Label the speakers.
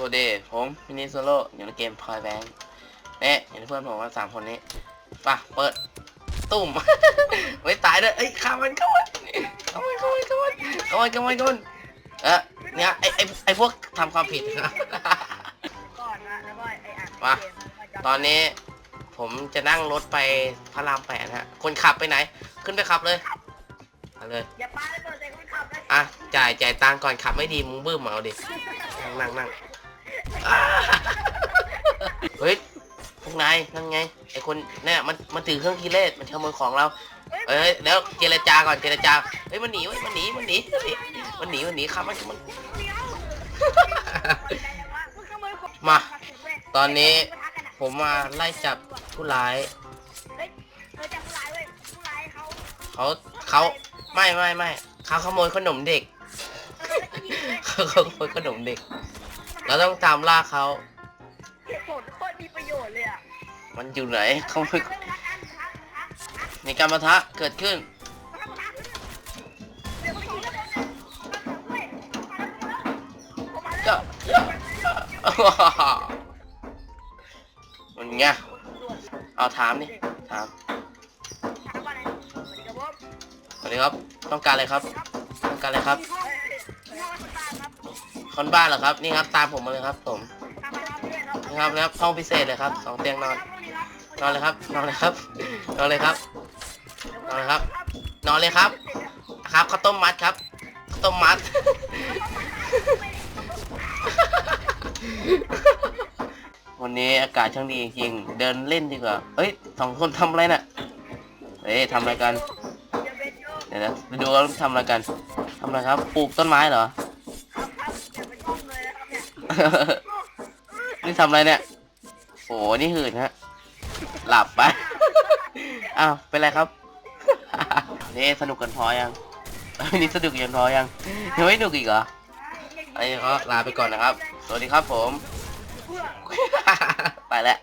Speaker 1: สวัสดีผมมินิโซโล่อยู่ในเกมพอยแบงค์เนี่ยเห็นเพื่อนผมว่าสามคนนี้ป่ะเปิดตุ่มไว้ตายด้วยเอ้ยข้ามันเข้ามันเข้ามันเข้ามันเข้ามันเข้ามันเข้ามันเข้ามันเออเนี่ยไอไอไอพวกทำความผิด
Speaker 2: ก่อนนะแล้วก็ไอ้อ่าง
Speaker 1: มาตอนนี้ผมจะนั่งรถไปพระรามแปดฮะ คนขับไปไหน ขึ้นไปขับเลยไปเลย
Speaker 2: อย่าปาระเบิดใส่คนขับนะ
Speaker 1: อะจ่ายจ่ายตังค์ก่อนขับไม่ดีมึงบื้มเอาดินั่งนั่งนั่งอ่า เฮ้ยพวกนายนั่นไงไอคนเนี่ยมันมันถือเครื่องคิดเลสมันขโมยของเรา เอ้ยเดี๋ยวเจรจาก่อนเจรจาเฮ้ยมันหนีเว้ยมันหนีมันหนีมันหนีมันหนีมันหนีครับมันมัน
Speaker 2: มา
Speaker 1: ตอนนี้ผมมาไล่จับผู้ร้าย
Speaker 2: เขา
Speaker 1: เขาไม่ไม่ไม่เขาขโมยขนมเด็ก
Speaker 2: เขา
Speaker 1: ขโมยขนมเด็ก เราต้องตามล่าเขา
Speaker 2: เหตุผลโคตรมีประโยชน์เลยอะ
Speaker 1: มันอยู่ไหนเขาไม่
Speaker 2: เวลาการทักทักทัก
Speaker 1: มีการประทะเกิดขึ้น
Speaker 2: ทักทักเดี๋ยวเขายิงแล้วเนี่ยเว้ยมาแล้วมาแล้ว
Speaker 1: ก็มันไงเอาถามดิถาม
Speaker 2: ถามว่าอะไรสวัสดีครับผม
Speaker 1: สวัสดีครับ ต้องการอะไรครับ ต้องการอะไรครับ
Speaker 2: เฮ้ยน้อนตาครับ
Speaker 1: คนบ้านเหรอครับ นี่ครับตามผมมาเลยครับผม
Speaker 2: ตามมาครับเพื่อนครับ
Speaker 1: นี่ครับนะครับห้องพิเศษเลยครับสองเตียงนอน นอนเลยครับ นอนเลยครับ นอนเลยครับ นอนเลยครับ นอนเลยครับ ครับข้าวต้มมัดครับข้าวต้มมัด วันนี้อากาศช่างดีจริงๆเดินเล่นดีกว่าเฮ้ยสองคนทำอะไรน่ะเฮ้ยทำอะไรกัน
Speaker 2: เดี๋
Speaker 1: ยวนะไปดูว่าทำอะไรกันทำอะไรครับ ปลูกต้นไม้เหรอ
Speaker 2: นี่
Speaker 1: ทำอะไรเนี่ยโอ้นี่หื่นฮะ หลับไป อ้าว เป็นไรครับ นี่สนุกกันพอยังนี่สนุกยังพอยังยังไม่สนุกอีกเหรอไอันนี้ก็ลาไปก่อนนะครับ สวัสดีครับผม ไปแล้ว